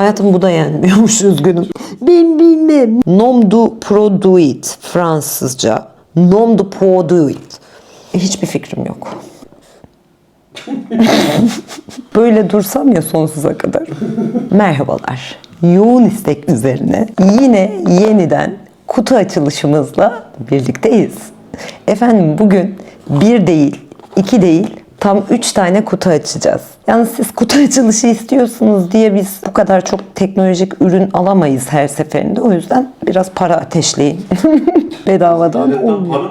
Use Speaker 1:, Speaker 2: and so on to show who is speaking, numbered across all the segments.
Speaker 1: Hayatım bu da yenmiyormuş üzgünüm. Ben bilmem. Nom du produit Fransızca. Nom du produit. Hiçbir fikrim yok. Böyle dursam ya sonsuza kadar. Merhabalar. Yoğun istek üzerine yine yeniden kutu açılışımızla birlikteyiz. Efendim bugün bir değil, iki değil, tam üç tane kutu açacağız. Yalnız siz kutu açılışı istiyorsunuz diye biz bu kadar çok teknolojik ürün alamayız her seferinde. O yüzden biraz para ateşleyin. Bedavadan
Speaker 2: para mı?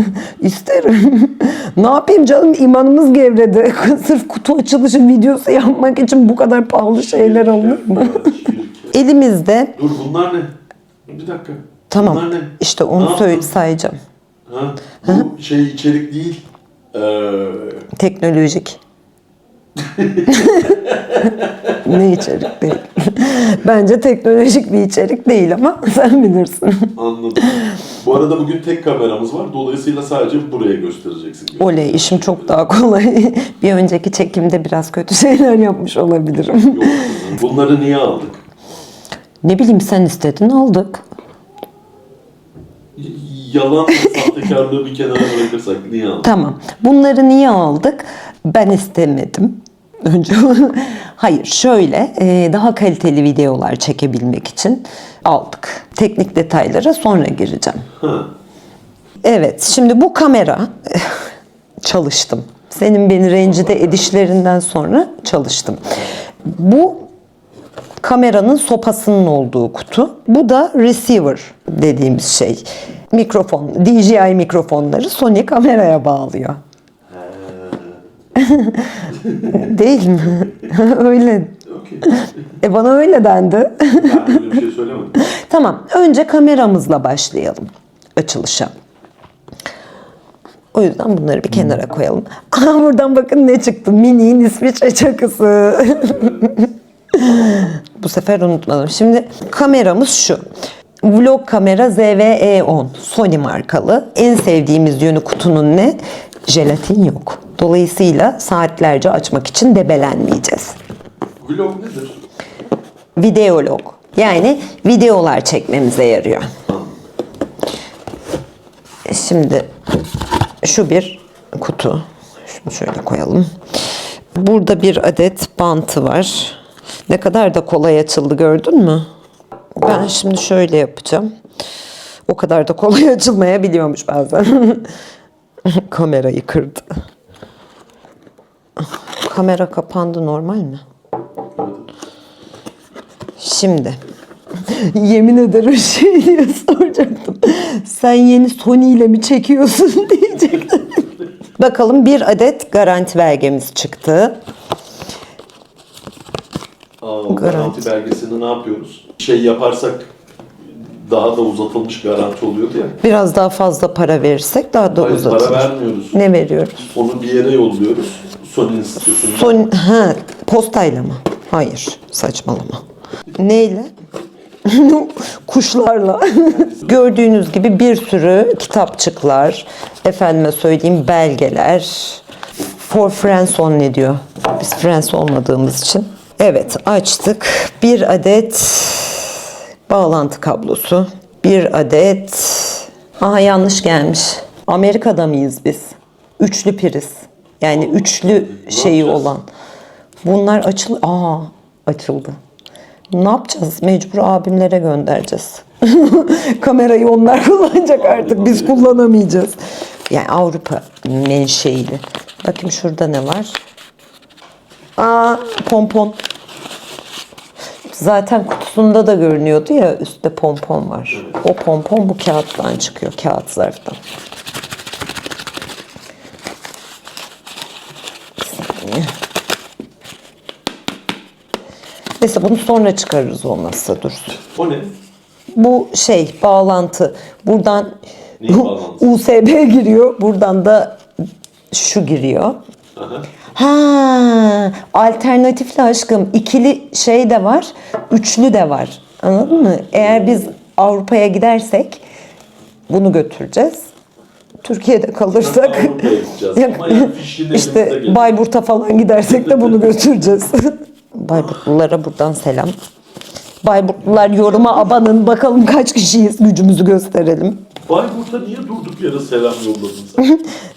Speaker 1: İsterim. ne yapayım canım imanımız gevredi. Sırf kutu açılışı videosu yapmak için bu kadar pahalı şeyler alınır mı? Elimizde
Speaker 2: Dur bunlar ne? Bir dakika.
Speaker 1: tamam
Speaker 2: Bunlar ne?
Speaker 1: işte onu söyle sayacağım.
Speaker 2: Ha? Bu şey içerik değil. Ee,
Speaker 1: Teknolojik. ne içerik değil. Bence teknolojik bir içerik değil ama sen bilirsin.
Speaker 2: anladım. Bu arada bugün tek kameramız var. Dolayısıyla sadece buraya göstereceksin.
Speaker 1: Oley işim çok daha kolay. bir önceki çekimde biraz kötü şeyler yapmış olabilirim.
Speaker 2: Yok. kızım. Bunları niye aldık?
Speaker 1: ne bileyim sen istedin aldık.
Speaker 2: Yalan sahtekarlığı bir kenara bırakırsak niye aldık?
Speaker 1: Tamam. Bunları niye aldık? Ben istemedim. Önce hayır şöyle e, daha kaliteli videolar çekebilmek için aldık. Teknik detaylara sonra gireceğim.
Speaker 2: Ha.
Speaker 1: Evet şimdi bu kamera çalıştım. Senin beni rencide edişlerinden sonra çalıştım. Bu kameranın sopasının olduğu kutu. Bu da receiver dediğimiz şey. Mikrofon, DJI mikrofonları Sony kameraya bağlıyor. Değil mi? öyle. E bana öyle dendi.
Speaker 2: Ben öyle bir şey söylemedim.
Speaker 1: tamam. Önce kameramızla başlayalım açılışa. O yüzden bunları bir kenara koyalım. Aa, buradan bakın ne çıktı. Mini İsviçre çakısı. Bu sefer unutmadım. Şimdi kameramız şu. Vlog kamera ZV-E10 Sony markalı. En sevdiğimiz yönü kutunun ne? Jelatin yok. Dolayısıyla saatlerce açmak için debelenmeyeceğiz.
Speaker 2: Vlog nedir?
Speaker 1: Videolog. Yani videolar çekmemize yarıyor. Şimdi şu bir kutu. Şunu şöyle koyalım. Burada bir adet bantı var. Ne kadar da kolay açıldı gördün mü? Ben şimdi şöyle yapacağım. O kadar da kolay açılmayabiliyormuş bazen. Kamerayı kırdı. Kamera kapandı normal mi? Şimdi yemin ederim şey diye soracaktım. Sen yeni Sony ile mi çekiyorsun diyecektim. Bakalım bir adet garanti belgemiz çıktı.
Speaker 2: Aa, o garanti belgesini ne yapıyoruz? Şey yaparsak daha da uzatılmış garanti oluyordu ya.
Speaker 1: Biraz daha fazla para verirsek daha da
Speaker 2: Hayır, para
Speaker 1: uzatılır.
Speaker 2: vermiyoruz.
Speaker 1: Ne veriyoruz?
Speaker 2: Onu bir yere yolluyoruz. Sony Enstitüsü'nde.
Speaker 1: Son ha postayla mı? Hayır, saçmalama. Neyle? Kuşlarla. Gördüğünüz gibi bir sürü kitapçıklar, efendime söyleyeyim belgeler. For friends on ne diyor? Biz friends olmadığımız için. Evet, açtık. Bir adet bağlantı kablosu. Bir adet... Aha yanlış gelmiş. Amerika'da mıyız biz? Üçlü priz. Yani üçlü şeyi olan. Bunlar açıl... Aa açıldı. Ne yapacağız? Mecbur abimlere göndereceğiz. Kamerayı onlar kullanacak artık. Biz kullanamayacağız. Yani Avrupa menşeili. Bakayım şurada ne var? Aa pompon. Zaten kutusunda da görünüyordu ya üstte pompon var. O pompon bu kağıttan çıkıyor. Kağıt zarftan. Neyse bunu sonra çıkarırız olmazsa dursun.
Speaker 2: O ne?
Speaker 1: Bu şey bağlantı. Buradan
Speaker 2: Neyin bağlantısı?
Speaker 1: USB giriyor. Buradan da şu giriyor.
Speaker 2: Aha.
Speaker 1: Ha, alternatifli aşkım. ikili şey de var, üçlü de var. Anladın mı? Eğer biz Avrupa'ya gidersek bunu götüreceğiz. Türkiye'de kalırsak
Speaker 2: yani
Speaker 1: işte. Bayburt'a falan gidersek de bunu götüreceğiz. Bayburtlulara buradan selam. Bayburtlular yoruma abanın. Bakalım kaç kişiyiz gücümüzü gösterelim.
Speaker 2: Bayburt'a niye durduk yere selam yolladın sen?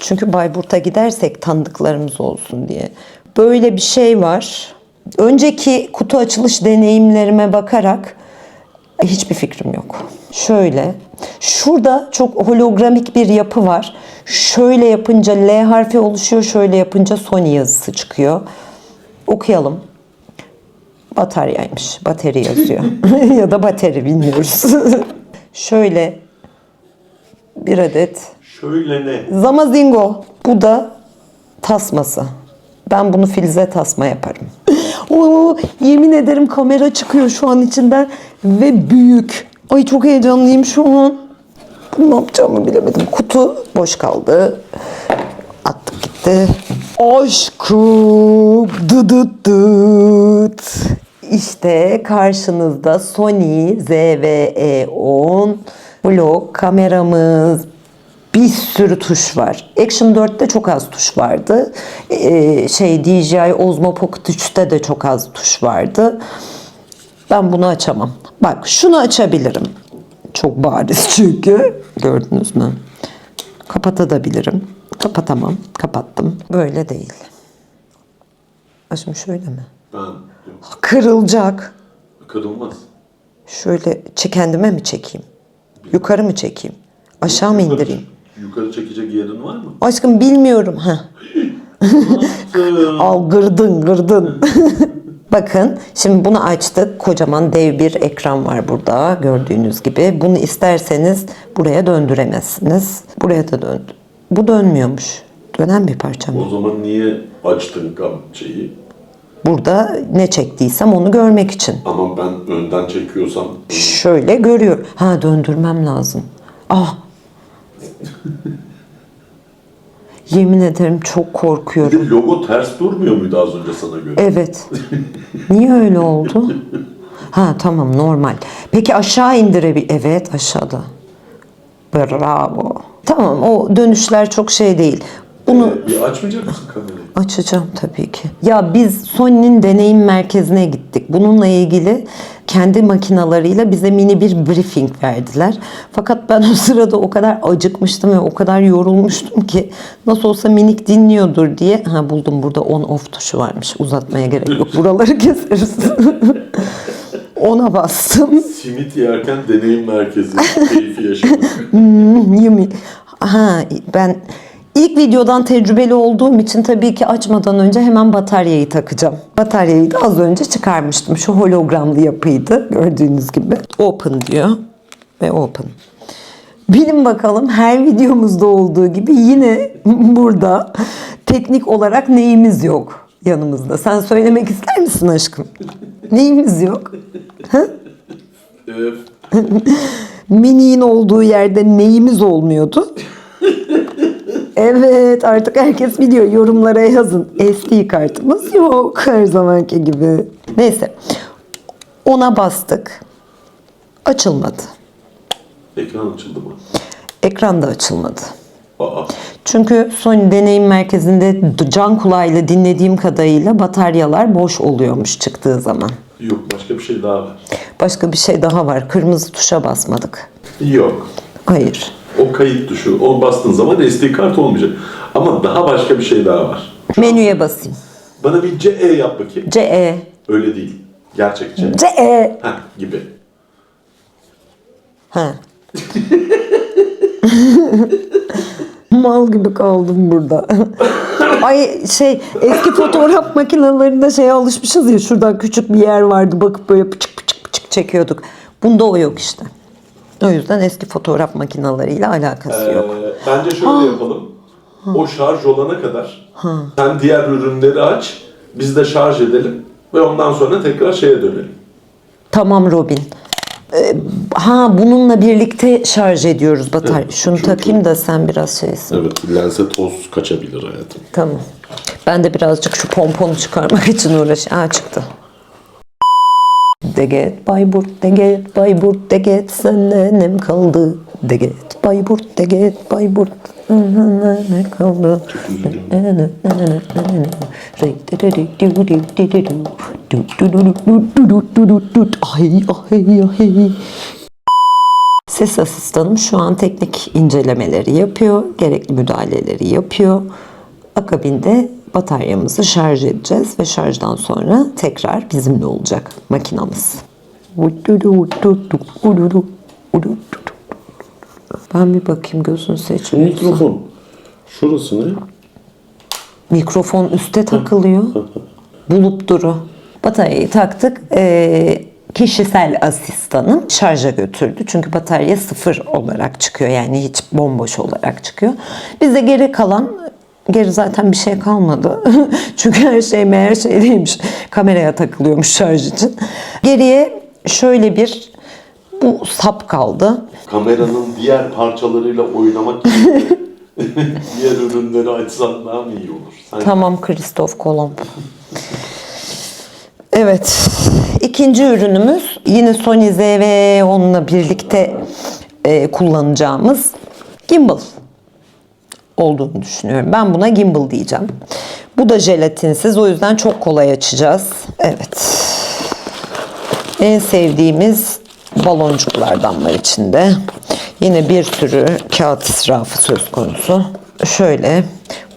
Speaker 1: Çünkü Bayburt'a gidersek tanıdıklarımız olsun diye. Böyle bir şey var. Önceki kutu açılış deneyimlerime bakarak hiçbir fikrim yok. Şöyle. Şurada çok hologramik bir yapı var. Şöyle yapınca L harfi oluşuyor. Şöyle yapınca Sony yazısı çıkıyor. Okuyalım. Bataryaymış. Bateri yazıyor. ya da bateri bilmiyoruz. Şöyle bir adet
Speaker 2: Şöyle ne?
Speaker 1: Zamazingo. Bu da tasması. Ben bunu filize tasma yaparım. Oo, yemin ederim kamera çıkıyor şu an içinden ve büyük. Ay çok heyecanlıyım şu an. Ne yapacağımı bilemedim. Kutu boş kaldı. Attık gitti. Aşkım. Dıdıt dıt. İşte karşınızda Sony ZV-E10 vlog kameramız. Bir sürü tuş var. Action 4'te çok az tuş vardı. Ee, şey DJI Osmo Pocket 3'te de çok az tuş vardı. Ben bunu açamam. Bak şunu açabilirim. Çok bariz çünkü. Gördünüz mü? Kapatabilirim. Kapatamam. Kapattım. Böyle değil. Şimdi şöyle mi?
Speaker 2: Ben
Speaker 1: Kırılacak.
Speaker 2: kırılmaz.
Speaker 1: Şöyle kendime mi çekeyim? Yukarı mı çekeyim? Aşağı mı indireyim?
Speaker 2: Yukarı çekecek yerin var mı?
Speaker 1: Aşkım bilmiyorum. ha. Al gırdın gırdın. Bakın şimdi bunu açtık. Kocaman dev bir ekran var burada gördüğünüz gibi. Bunu isterseniz buraya döndüremezsiniz. Buraya da döndü. Bu dönmüyormuş. Dönen bir parça mı?
Speaker 2: o zaman niye açtın kam şeyi?
Speaker 1: Burada ne çektiysem onu görmek için.
Speaker 2: Ama ben önden çekiyorsam
Speaker 1: Şöyle görüyor. Ha döndürmem lazım. Ah. Yemin ederim çok
Speaker 2: bir
Speaker 1: korkuyorum.
Speaker 2: de logo ters durmuyor muydu az önce sana göre?
Speaker 1: Evet. Niye öyle oldu? Ha tamam normal. Peki aşağı indirebil... Evet aşağıda. Bravo. Tamam o dönüşler çok şey değil. Bunu
Speaker 2: Ee, bir açmayacak mısın kamerayı?
Speaker 1: Açacağım tabii ki. Ya biz Sony'nin deneyim merkezine gittik. Bununla ilgili kendi makinalarıyla bize mini bir briefing verdiler. Fakat ben o sırada o kadar acıkmıştım ve o kadar yorulmuştum ki nasıl olsa minik dinliyordur diye. Ha buldum burada on off tuşu varmış. Uzatmaya gerek yok. Buraları keseriz. Ona bastım.
Speaker 2: Simit yerken deneyim merkezi keyfi yaşamak.
Speaker 1: Yemin. Ha ben ilk videodan tecrübeli olduğum için tabii ki açmadan önce hemen bataryayı takacağım. Bataryayı da az önce çıkarmıştım. Şu hologramlı yapıydı gördüğünüz gibi. Open diyor ve open. Bilin bakalım her videomuzda olduğu gibi yine burada teknik olarak neyimiz yok yanımızda. Sen söylemek ister misin aşkım? Neyimiz yok? Mini'nin olduğu yerde neyimiz olmuyordu? Evet artık herkes biliyor. Yorumlara yazın. SD kartımız yok her zamanki gibi. Neyse. Ona bastık. Açılmadı.
Speaker 2: ekran açıldı mı?
Speaker 1: Ekran da açılmadı.
Speaker 2: Aa,
Speaker 1: Çünkü Sony deneyim merkezinde can kulağıyla dinlediğim kadarıyla bataryalar boş oluyormuş çıktığı zaman.
Speaker 2: yok başka bir şey daha var.
Speaker 1: Başka bir şey daha var. Kırmızı tuşa basmadık.
Speaker 2: Yok.
Speaker 1: Hayır.
Speaker 2: O kayıt tuşu. Onu bastığın zaman SD kart olmayacak. Ama daha başka bir şey daha var.
Speaker 1: Menüye basayım.
Speaker 2: Bana bir CE yap bakayım.
Speaker 1: CE.
Speaker 2: Öyle değil. Gerçekçi.
Speaker 1: CE.
Speaker 2: Heh, gibi.
Speaker 1: Ha. Mal gibi kaldım burada. Ay şey eski fotoğraf makinelerinde şeye alışmışız ya şuradan küçük bir yer vardı bakıp böyle pıçık pıçık pıçık çekiyorduk. Bunda o yok işte. O yüzden eski fotoğraf makineleriyle alakası yok.
Speaker 2: Ee, bence şöyle yapalım. O şarj olana kadar sen diğer ürünleri aç. Biz de şarj edelim. Ve ondan sonra tekrar şeye dönelim.
Speaker 1: Tamam Robin. Ee, ha bununla birlikte şarj ediyoruz batarya.
Speaker 2: Evet,
Speaker 1: Şunu
Speaker 2: çünkü-
Speaker 1: takayım da sen biraz şeysin.
Speaker 2: Evet, lense toz kaçabilir hayatım.
Speaker 1: Tamam. Ben de birazcık şu pomponu çıkarmak için uğraş. Aa çıktı. Deget Bayburt, Deget Bayburt, Deget sende nem kaldı? Deget Bayburt, Deget Bayburt ne kaldı? Ay ay ay. Ses asistanım şu an teknik incelemeleri yapıyor, gerekli müdahaleleri yapıyor. Akabinde bataryamızı şarj edeceğiz ve şarjdan sonra tekrar bizimle olacak makinamız. Ben bir bakayım gözünü seçmiyor.
Speaker 3: Mikrofon. Şurası ne?
Speaker 1: Mikrofon üste takılıyor. Bulup duru. Bataryayı taktık. Ee, kişisel asistanım şarja götürdü. Çünkü batarya sıfır olarak çıkıyor. Yani hiç bomboş olarak çıkıyor. Bize geri kalan Geri zaten bir şey kalmadı. Çünkü her şey meğer şey değilmiş. Kameraya takılıyormuş şarj için. Geriye şöyle bir bu sap kaldı.
Speaker 2: Kameranın diğer parçalarıyla oynamak yerine diğer ürünleri açsan daha mı iyi olur? Sen
Speaker 1: Tamam Kristof Kolomb. Evet. ikinci ürünümüz yine Sony ZV-10'la birlikte e, kullanacağımız gimbal olduğunu düşünüyorum. Ben buna gimbal diyeceğim. Bu da jelatinsiz o yüzden çok kolay açacağız. Evet. En sevdiğimiz baloncuklardan var içinde. Yine bir sürü kağıt israfı söz konusu. Şöyle,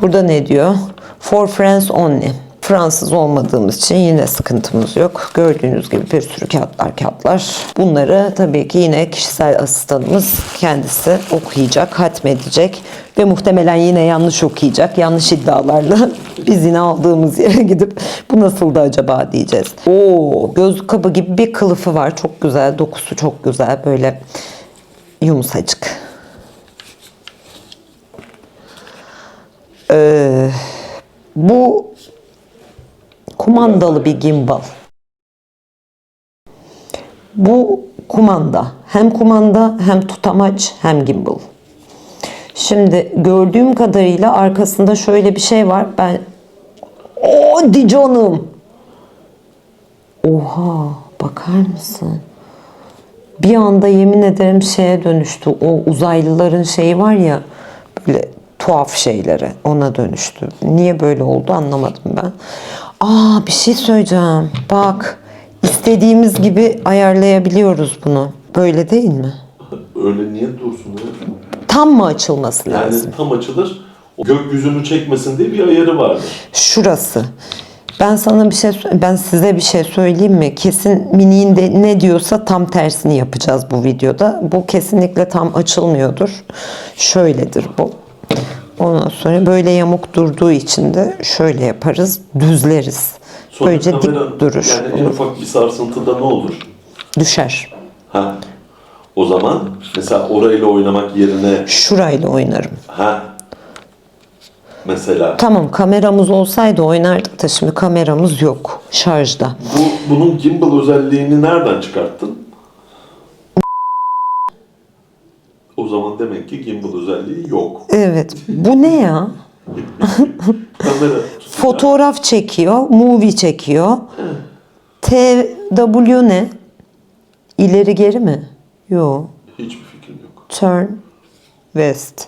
Speaker 1: burada ne diyor? For friends only. Fransız olmadığımız için yine sıkıntımız yok. Gördüğünüz gibi bir sürü kağıtlar kağıtlar. Bunları tabii ki yine kişisel asistanımız kendisi okuyacak, hatmedecek ve muhtemelen yine yanlış okuyacak. Yanlış iddialarla biz yine aldığımız yere gidip bu nasıldı acaba diyeceğiz. Oo, göz kabı gibi bir kılıfı var. Çok güzel, dokusu çok güzel. Böyle yumuşacık. Ee, bu kumandalı bir gimbal. Bu kumanda. Hem kumanda hem tutamaç hem gimbal. Şimdi gördüğüm kadarıyla arkasında şöyle bir şey var. Ben o di canım. Oha bakar mısın? Bir anda yemin ederim şeye dönüştü. O uzaylıların şeyi var ya böyle tuhaf şeyleri ona dönüştü. Niye böyle oldu anlamadım ben. Aa bir şey söyleyeceğim. Bak istediğimiz gibi ayarlayabiliyoruz bunu. Böyle değil mi?
Speaker 2: öyle niye dursun ya?
Speaker 1: Tam mı açılması lazım?
Speaker 2: Yani tam açılır. O gökyüzünü çekmesin diye bir ayarı vardır.
Speaker 1: Şurası. Ben sana bir şey ben size bir şey söyleyeyim mi? Kesin miniğin de ne diyorsa tam tersini yapacağız bu videoda. Bu kesinlikle tam açılmıyordur. Şöyledir bu. Ondan sonra böyle yamuk durduğu için de şöyle yaparız. Düzleriz.
Speaker 2: Sonra
Speaker 1: Böylece
Speaker 2: kamera,
Speaker 1: dik durur.
Speaker 2: Yani en ufak bir sarsıntıda ne olur?
Speaker 1: Düşer.
Speaker 2: Ha. O zaman mesela orayla oynamak yerine
Speaker 1: Şurayla oynarım.
Speaker 2: ha mesela
Speaker 1: Tamam kameramız olsaydı oynardık da şimdi kameramız yok. Şarjda.
Speaker 2: bu bunun gimbal özelliğini nereden çıkarttın? O zaman demek ki gimbal özelliği yok.
Speaker 1: Evet. Bu ne ya?
Speaker 2: Kamera
Speaker 1: Fotoğraf çekiyor, movie çekiyor. TW ne? İleri geri mi? Yok.
Speaker 2: hiçbir fikrim yok.
Speaker 1: Turn west.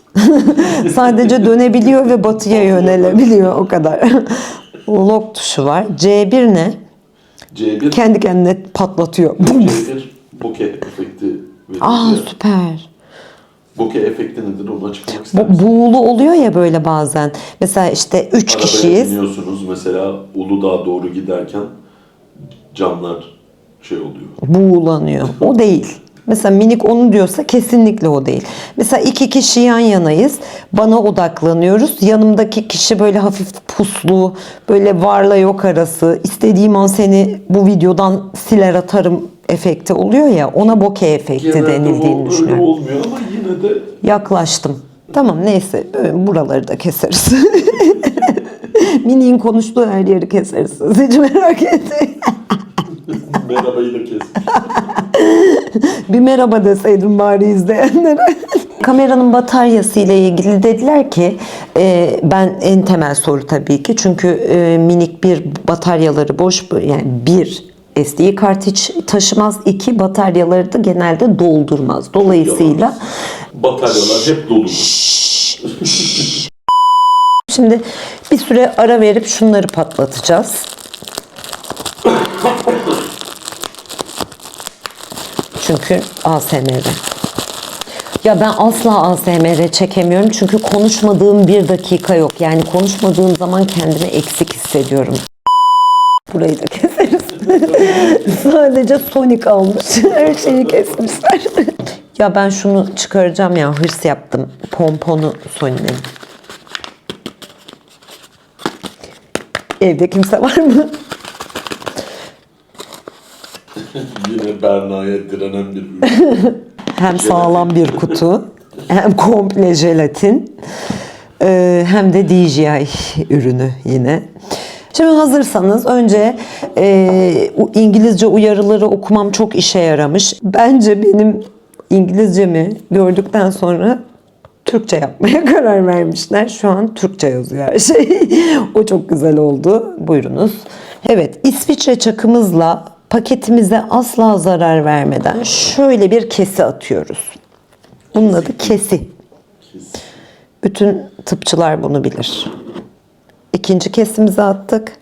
Speaker 1: Sadece dönebiliyor ve batıya yönelebiliyor o kadar. Lock tuşu var. C1 ne?
Speaker 2: C1
Speaker 1: Kendi kendine patlatıyor.
Speaker 2: C1 bokeh efekti veriyor.
Speaker 1: Aa
Speaker 2: ya.
Speaker 1: süper.
Speaker 2: Bokeh efekti nedir onu açıklamak ister
Speaker 1: Bu,
Speaker 2: misin?
Speaker 1: buğulu oluyor ya böyle bazen. Mesela işte üç
Speaker 2: Arabaya
Speaker 1: kişiyiz.
Speaker 2: biniyorsunuz mesela Uludağ'a doğru giderken camlar şey oluyor.
Speaker 1: buğulanıyor. O değil. Mesela minik onu diyorsa kesinlikle o değil. Mesela iki kişi yan yanayız. Bana odaklanıyoruz. Yanımdaki kişi böyle hafif puslu, böyle varla yok arası. İstediğim an seni bu videodan siler atarım efekti oluyor ya. Ona bokeh efekti
Speaker 2: Genelde
Speaker 1: denildiğini
Speaker 2: o
Speaker 1: düşünüyorum.
Speaker 2: olmuyor ama yine de
Speaker 1: Yaklaştım. Tamam neyse buraları da keseriz. Mini'nin konuştuğu her yeri keseriz. Hiç merak etmeyin.
Speaker 2: merhabayı da kes.
Speaker 1: Bir merhaba deseydim bari izleyenlere. Kameranın bataryası ile ilgili dediler ki e, ben en temel soru tabii ki çünkü e, minik bir bataryaları boş yani bir SD kart hiç taşımaz iki bataryaları da genelde doldurmaz. Dolayısıyla
Speaker 2: Bataryalar hep doludur.
Speaker 1: Şimdi bir süre ara verip şunları patlatacağız. Çünkü ASMR. Ya ben asla ASMR çekemiyorum çünkü konuşmadığım bir dakika yok. Yani konuşmadığım zaman kendimi eksik hissediyorum. Burayı da keseriz. Sadece Sonic almış. Her şeyi kesmişler. ya ben şunu çıkaracağım ya hırs yaptım. Pomponu Sonic'in. Evde kimse var mı?
Speaker 2: Yine Berna'ya direnen bir ürün.
Speaker 1: Hem sağlam bir kutu, hem komple jelatin, e, hem de DJI ürünü yine. Şimdi hazırsanız önce e, İngilizce uyarıları okumam çok işe yaramış. Bence benim İngilizcemi gördükten sonra Türkçe yapmaya karar vermişler. Şu an Türkçe yazıyor her şey. o çok güzel oldu. Buyurunuz. Evet, İsviçre çakımızla paketimize asla zarar vermeden şöyle bir kesi atıyoruz. Bunun adı kesi. Bütün tıpçılar bunu bilir. İkinci kesimizi attık.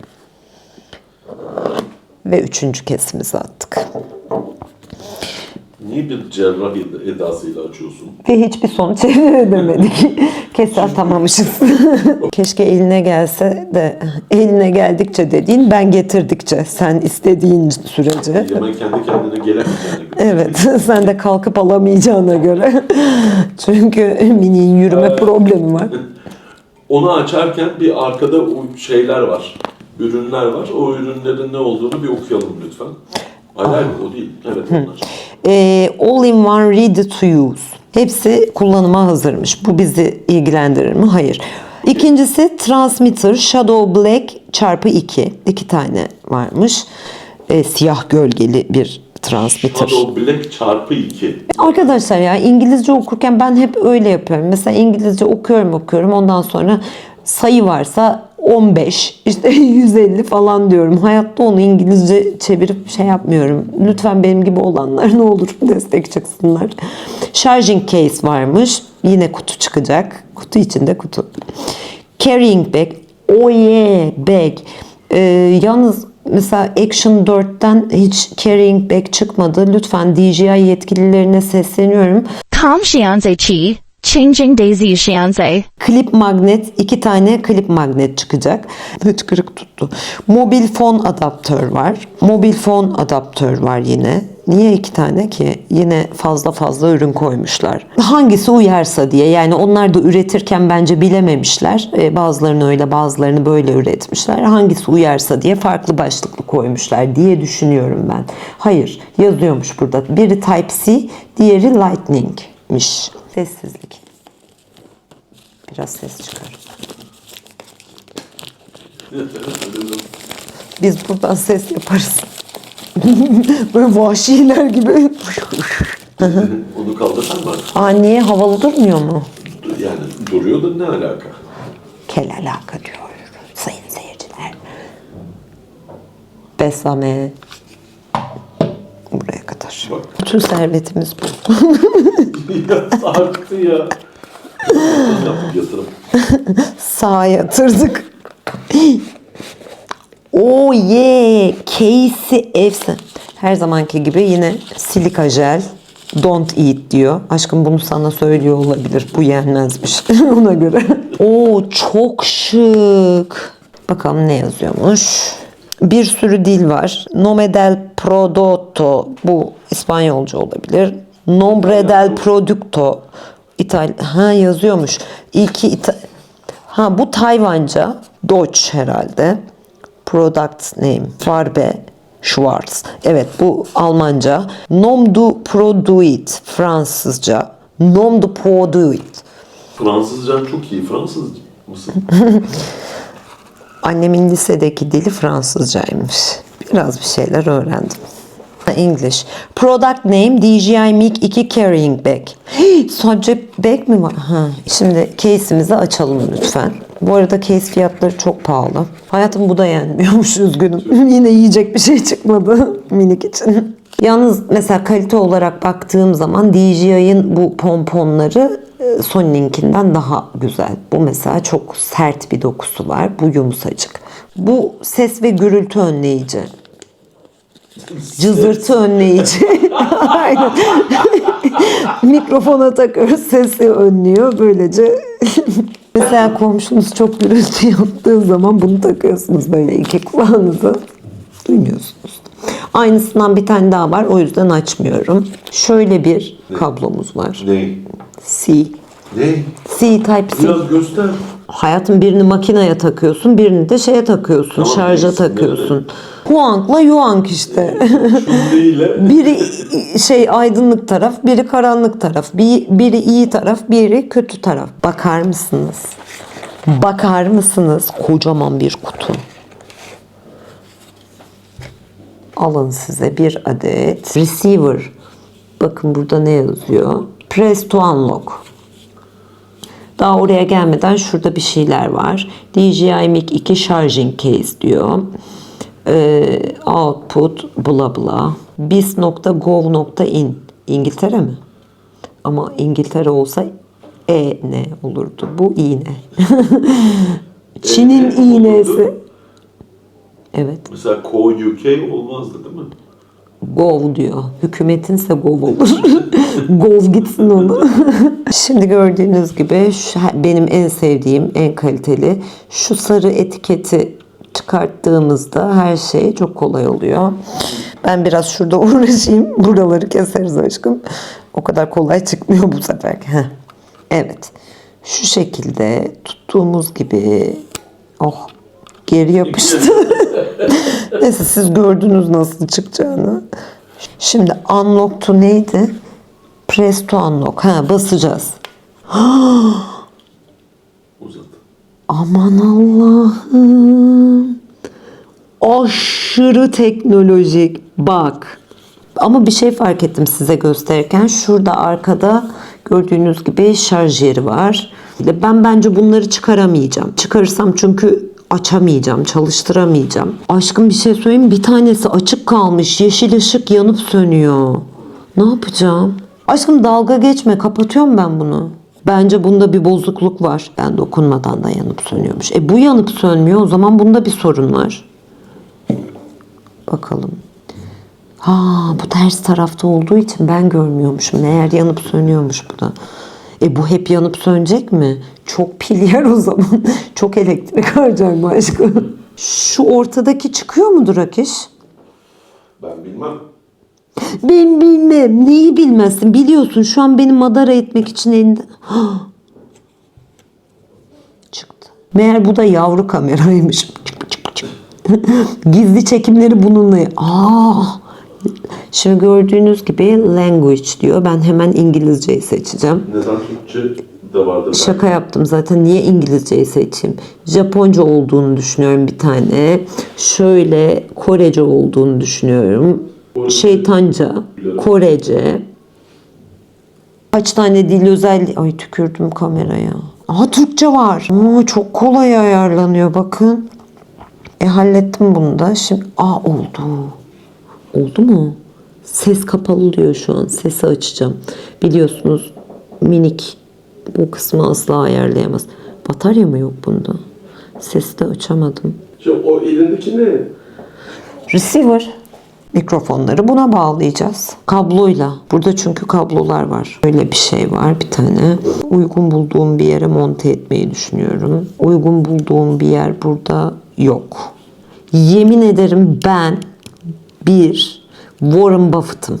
Speaker 1: Ve üçüncü kesimizi attık.
Speaker 2: Niye bir cerrah ed- edasıyla açıyorsun?
Speaker 1: Ve hiçbir sonuç elde edemedik. Kesi atamamışız. Keşke eline gelse de eline geldikçe dediğin ben getirdikçe sen istediğin sürece.
Speaker 2: Yemen kendi kendine gelemeyeceğine göre.
Speaker 1: Evet sen de kalkıp alamayacağına göre. Çünkü minin yürüme problemi var.
Speaker 2: Onu açarken bir arkada şeyler var. Ürünler var. O ürünlerin ne olduğunu bir okuyalım lütfen. Hayır hayır o değil. Evet onlar.
Speaker 1: Ee, all in one ready to use. Hepsi kullanıma hazırmış. Bu bizi ilgilendirir mi? Hayır. İkincisi transmitter shadow black çarpı 2. İki tane varmış. Ee, siyah gölgeli bir transmitter.
Speaker 2: Shadow Black çarpı 2.
Speaker 1: Arkadaşlar ya İngilizce okurken ben hep öyle yapıyorum. Mesela İngilizce okuyorum okuyorum ondan sonra sayı varsa 15 işte 150 falan diyorum. Hayatta onu İngilizce çevirip şey yapmıyorum. Lütfen benim gibi olanlar ne olur destek çıksınlar. Charging case varmış. Yine kutu çıkacak. Kutu içinde kutu. Carrying bag. Oh yeah bag. Ee, yalnız mesela Action 4'ten hiç carrying bag çıkmadı. Lütfen DJI yetkililerine sesleniyorum.
Speaker 4: Com Xianze Chi, Changing Daisy Xianze.
Speaker 1: Klip magnet, iki tane klip magnet çıkacak. Hıçkırık tuttu. Mobil fon adaptör var. Mobil fon adaptör var yine. Niye iki tane ki? Yine fazla fazla ürün koymuşlar. Hangisi uyarsa diye. Yani onlar da üretirken bence bilememişler. Ee, bazılarını öyle bazılarını böyle üretmişler. Hangisi uyarsa diye farklı başlıklı koymuşlar diye düşünüyorum ben. Hayır yazıyormuş burada. Biri Type-C, diğeri Lightning'miş. Sessizlik. Biraz ses çıkar. Biz buradan ses yaparız. Böyle vahşiler gibi.
Speaker 2: Onu kaldırsan mı?
Speaker 1: Aa niye havalı durmuyor mu?
Speaker 2: Yani duruyor da ne alaka?
Speaker 1: Kel alaka diyor sayın seyirciler. Besame.
Speaker 2: Bak.
Speaker 1: Bütün servetimiz bu.
Speaker 2: ya ya. Yaptık yatırım.
Speaker 1: Sağa yatırdık. Oh yeah! Casey efsane. Her zamanki gibi yine silika jel. Don't eat diyor. Aşkım bunu sana söylüyor olabilir. Bu yenmezmiş ona göre. Oo çok şık. Bakalım ne yazıyormuş. Bir sürü dil var. Nome del prodotto. Bu İspanyolca olabilir. Nombre del producto. İtal ha yazıyormuş. İlki İta ha bu Tayvanca. Deutsch herhalde. Product name. Farbe Schwarz. Evet bu Almanca. Nom du Produit Fransızca. Nom du Produit.
Speaker 2: Fransızcan çok iyi. Fransız mısın?
Speaker 1: Annemin lisedeki dili Fransızcaymış. Biraz bir şeyler öğrendim. English. Product name DJI MiG 2 carrying bag. Sadece bag mi var? Ha. Şimdi case'imizi açalım lütfen. Bu arada case fiyatları çok pahalı. Hayatım bu da yenmiyormuş üzgünüm. Yine yiyecek bir şey çıkmadı minik için. Yalnız mesela kalite olarak baktığım zaman DJI'ın bu pomponları e, Sony'ninkinden daha güzel. Bu mesela çok sert bir dokusu var. Bu yumuşacık. Bu ses ve gürültü önleyici. Cızırtı önleyici. Aynen. Mikrofona takıyoruz sesi önlüyor. Böylece mesela komşunuz çok gürültü yaptığı zaman bunu takıyorsunuz böyle iki kulağınıza. Duymuyorsunuz. Aynısından bir tane daha var. O yüzden açmıyorum. Şöyle bir kablomuz var.
Speaker 2: Ne?
Speaker 1: C.
Speaker 2: Ne?
Speaker 1: C Type-C.
Speaker 2: Biraz göster.
Speaker 1: Hayatın birini makineye takıyorsun, birini de şeye takıyorsun,
Speaker 2: Tamam,
Speaker 1: şarja
Speaker 2: neyse,
Speaker 1: takıyorsun. Huang'la Yuang işte. Biri şey aydınlık taraf, biri karanlık taraf. Bir- Biri iyi taraf, biri kötü taraf. Bakar mısınız? Bakar mısınız? Kocaman bir kutu. Alın size bir adet receiver. Bakın burada ne yazıyor? Press to unlock. Daha oraya gelmeden şurada bir şeyler var. DJI Mic 2 charging case diyor. Ee, output bla bla. bis.gov.in İngiltere mi? Ama İngiltere olsa e ne olurdu? Bu iğne. Çin'in
Speaker 2: E, ne
Speaker 1: iğnesi. Evet.
Speaker 2: mesela Co UK olmazdı değil mi?
Speaker 1: Gov diyor. Hükümetinse gov olur. gov gitsin onu. Şimdi gördüğünüz gibi şu, benim en sevdiğim, en kaliteli şu sarı etiketi çıkarttığımızda her şey çok kolay oluyor. Ben biraz şurada uğraşayım. Buraları keseriz aşkım. O kadar kolay çıkmıyor bu sefer. Evet. Şu şekilde tuttuğumuz gibi oh geri yapıştı. Neyse siz gördünüz nasıl çıkacağını. Şimdi unlock to neydi? Press to unlock. Ha basacağız.
Speaker 2: Uzat.
Speaker 1: Aman Allah'ım. Aşırı teknolojik. Bak. Ama bir şey fark ettim size gösterirken. Şurada arkada gördüğünüz gibi şarj yeri var. Ben bence bunları çıkaramayacağım. Çıkarırsam çünkü açamayacağım, çalıştıramayacağım. Aşkım bir şey söyleyeyim? Bir tanesi açık kalmış. Yeşil ışık yanıp sönüyor. Ne yapacağım? Aşkım dalga geçme. Kapatıyorum ben bunu. Bence bunda bir bozukluk var. Ben dokunmadan da yanıp sönüyormuş. E bu yanıp sönmüyor. O zaman bunda bir sorun var. Bakalım. Ha bu ters tarafta olduğu için ben görmüyormuşum. Meğer yanıp sönüyormuş bu da. E bu hep yanıp sönecek mi? Çok pil yer o zaman. Çok elektrik harcar aşkım? Şu ortadaki çıkıyor mudur Akiş?
Speaker 2: Ben bilmem.
Speaker 1: Ben bilmem. Neyi bilmezsin? Biliyorsun şu an beni madara etmek için elinde... Çıktı. Meğer bu da yavru kameraymış. Gizli çekimleri bununla... Aa! Şimdi gördüğünüz gibi language diyor. Ben hemen İngilizceyi seçeceğim.
Speaker 2: Neden Türkçe de vardır?
Speaker 1: Şaka yaptım zaten. Niye İngilizceyi seçeyim? Japonca olduğunu düşünüyorum bir tane. Şöyle Korece olduğunu düşünüyorum. Şeytanca, Korece. Kaç tane dil özelliği... Ay tükürdüm kameraya. Aha Türkçe var. Aa, çok kolay ayarlanıyor bakın. E hallettim bunu da. Şimdi aa oldu. Oldu mu? Ses kapalı diyor şu an. Sesi açacağım. Biliyorsunuz minik bu kısmı asla ayarlayamaz. Batarya mı yok bunda? Sesi de açamadım.
Speaker 2: Şimdi o elindeki ne?
Speaker 1: Receiver. Mikrofonları buna bağlayacağız. Kabloyla. Burada çünkü kablolar var. Böyle bir şey var bir tane. Uygun bulduğum bir yere monte etmeyi düşünüyorum. Uygun bulduğum bir yer burada yok. Yemin ederim ben bir Warren Buffett'ım.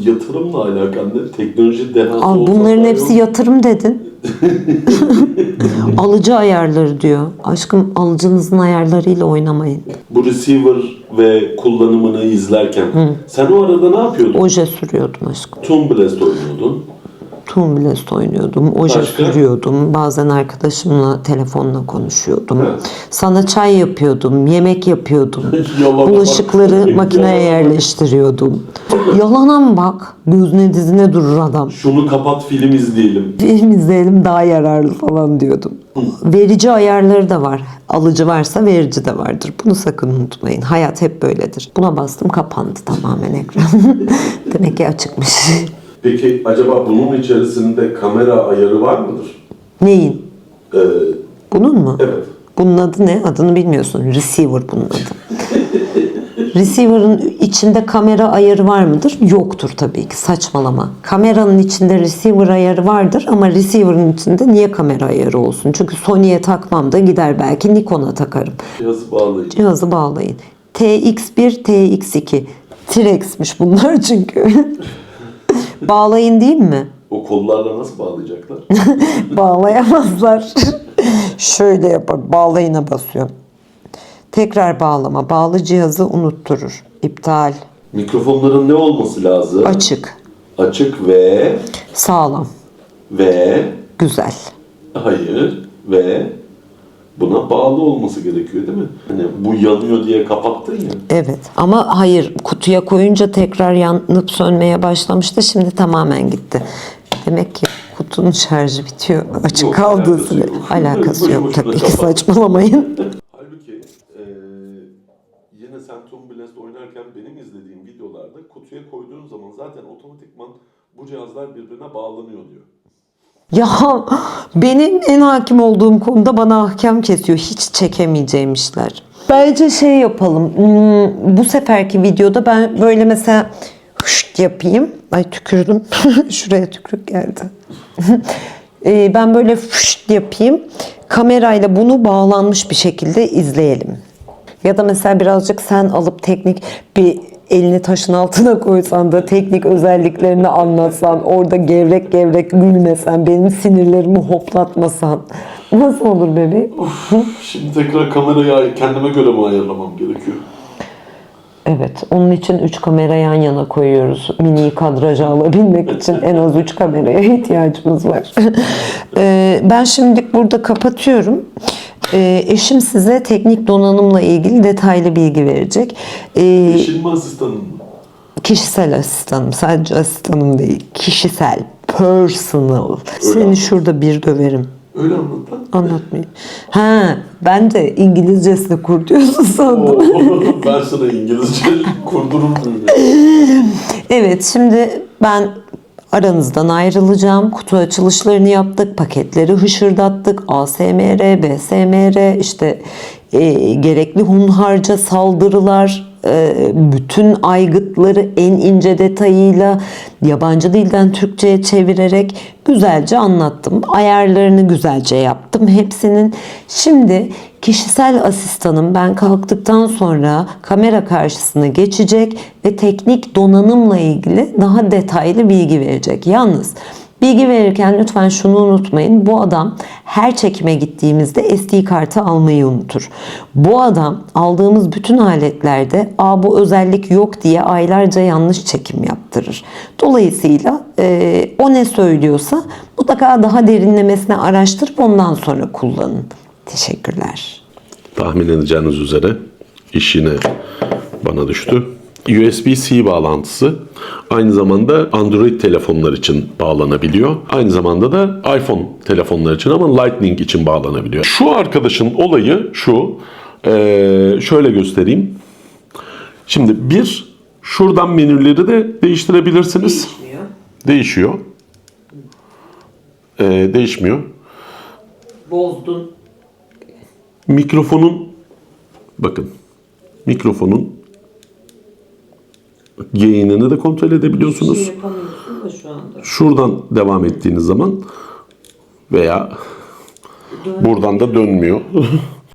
Speaker 2: Yatırımla alakalı teknoloji dehası
Speaker 1: Al
Speaker 2: olsa
Speaker 1: bunların hepsi
Speaker 2: yok.
Speaker 1: yatırım dedin. Alıcı ayarları diyor. Aşkım alıcınızın ayarlarıyla oynamayın.
Speaker 2: Bu receiver ve kullanımını izlerken sen o arada ne yapıyordun?
Speaker 1: Oje sürüyordum aşkım.
Speaker 2: Tomb Blast oynuyordun.
Speaker 1: Toon Blast oynuyordum. Oje
Speaker 2: Başka?
Speaker 1: sürüyordum. Bazen arkadaşımla telefonla konuşuyordum.
Speaker 2: Evet.
Speaker 1: Sana çay yapıyordum. Yemek yapıyordum. Bulaşıkları makineye yerleştiriyordum. Yalana mı bak? Gözüne dizine durur adam.
Speaker 2: Şunu kapat film izleyelim.
Speaker 1: Film izleyelim daha yararlı falan diyordum. Verici ayarları da var. Alıcı varsa verici de vardır. Bunu sakın unutmayın. Hayat hep böyledir. Buna bastım kapandı tamamen ekran. Demek ki açıkmış.
Speaker 2: Peki acaba bunun içerisinde kamera ayarı var mıdır?
Speaker 1: Neyin?
Speaker 2: Ee,
Speaker 1: Bunun mu?
Speaker 2: evet.
Speaker 1: Bunun adı ne? Adını bilmiyorsun. Receiver bunun adı. Receiver'ın içinde kamera ayarı var mıdır? Yoktur tabii ki. Saçmalama. Kameranın içinde receiver ayarı vardır ama receiver'ın içinde niye kamera ayarı olsun? Çünkü Sony'ye takmam da gider belki Nikon'a takarım.
Speaker 2: Cihazı bağlayın.
Speaker 1: Cihazı bağlayın. TX1, TX2. T-Rex'miş bunlar çünkü. bağlayın diyeyim mi?
Speaker 2: O kollarla nasıl bağlayacaklar?
Speaker 1: Bağlayamazlar. Şöyle yapar. Bağlayına basıyorum. Tekrar bağlama. Bağlı cihazı unutturur. İptal.
Speaker 2: Mikrofonların ne olması lazım?
Speaker 1: Açık.
Speaker 2: Açık ve
Speaker 1: Sağlam.
Speaker 2: ve
Speaker 1: Güzel.
Speaker 2: hayır ve buna bağlı olması gerekiyor değil mi? Hani bu yanıyor diye kapattın ya.
Speaker 1: Evet. Ama hayır kutuya koyunca tekrar yanıp sönmeye başlamıştı. Şimdi tamamen gitti. Demek ki kutunun şarjı bitiyor. Açık
Speaker 2: Yok,
Speaker 1: kaldığı
Speaker 2: alakası
Speaker 1: süre.
Speaker 2: yok.
Speaker 1: Alakası yok tabii ki saçmalamayın.
Speaker 2: Halbuki eee, yine sen Toon Blast oynarken benim izlediğim videolarda kutuya koyduğun zaman zaten otomatikman bu cihazlar birbirine bağlanıyor diyor.
Speaker 1: Ya benim en hakim olduğum konuda bana ahkam kesiyor. Hiç çekemeyeceğim işler. Bence şey yapalım. hmm, Bu seferki videoda ben böyle mesela hışt yapayım. Ay tükürdüm. Şuraya tükürük geldi. Ee, ben böyle fışt yapayım. Kamerayla bunu bağlanmış bir şekilde izleyelim. Ya da mesela birazcık sen alıp teknik bir elini taşın altına koysan da teknik özelliklerini anlatsan, orada gevrek gevrek gülmesen, benim sinirlerimi hoplatmasan. Nasıl olur bebeğim?
Speaker 2: Şimdi tekrar kamerayı ay- kendime göre mi ayarlamam gerekiyor?
Speaker 1: Evet, onun için 3 kamera yan yana koyuyoruz. Mini kadrajı alabilmek için en az 3 kameraya ihtiyacımız var. Ee, ben şimdilik burada kapatıyorum. Ee, eşim size teknik donanımla ilgili detaylı bilgi verecek. Ee,
Speaker 2: Eşin mi asistanın mı?
Speaker 1: kişisel asistanım, sadece asistanım değil. Kişisel, personal.
Speaker 2: Öyle
Speaker 1: Seni
Speaker 2: anlat.
Speaker 1: şurada bir döverim.
Speaker 2: Öyle anlat lan.
Speaker 1: Anlatmayayım. Ha, ben de İngilizcesini kur diyorsun sandım.
Speaker 2: Oo, ben sana İngilizce kurdururum böyle.
Speaker 1: Evet şimdi ben aranızdan ayrılacağım. Kutu açılışlarını yaptık. Paketleri hışırdattık. ASMR, BSMR işte e, gerekli hunharca saldırılar bütün aygıtları en ince detayıyla yabancı dilden Türkçe'ye çevirerek güzelce anlattım. Ayarlarını güzelce yaptım hepsinin. Şimdi kişisel asistanım ben kalktıktan sonra kamera karşısına geçecek ve teknik donanımla ilgili daha detaylı bilgi verecek. Yalnız Bilgi verirken lütfen şunu unutmayın. Bu adam her çekime gittiğimizde SD kartı almayı unutur. Bu adam aldığımız bütün aletlerde Aa, bu özellik yok diye aylarca yanlış çekim yaptırır. Dolayısıyla e, o ne söylüyorsa mutlaka daha derinlemesine araştırıp ondan sonra kullanın. Teşekkürler.
Speaker 3: Tahmin edeceğiniz üzere iş yine bana düştü. USB-C bağlantısı aynı zamanda Android telefonlar için bağlanabiliyor. Aynı zamanda da iPhone telefonlar için ama Lightning için bağlanabiliyor. Şu arkadaşın olayı şu. Ee, şöyle göstereyim. Şimdi bir şuradan menüleri de değiştirebilirsiniz. Değişiyor. Ee, değişmiyor.
Speaker 1: Bozdun.
Speaker 3: Mikrofonun bakın mikrofonun yayınını da kontrol edebiliyorsunuz.
Speaker 1: da şu anda.
Speaker 3: Şuradan devam ettiğiniz zaman veya buradan da dönmüyor.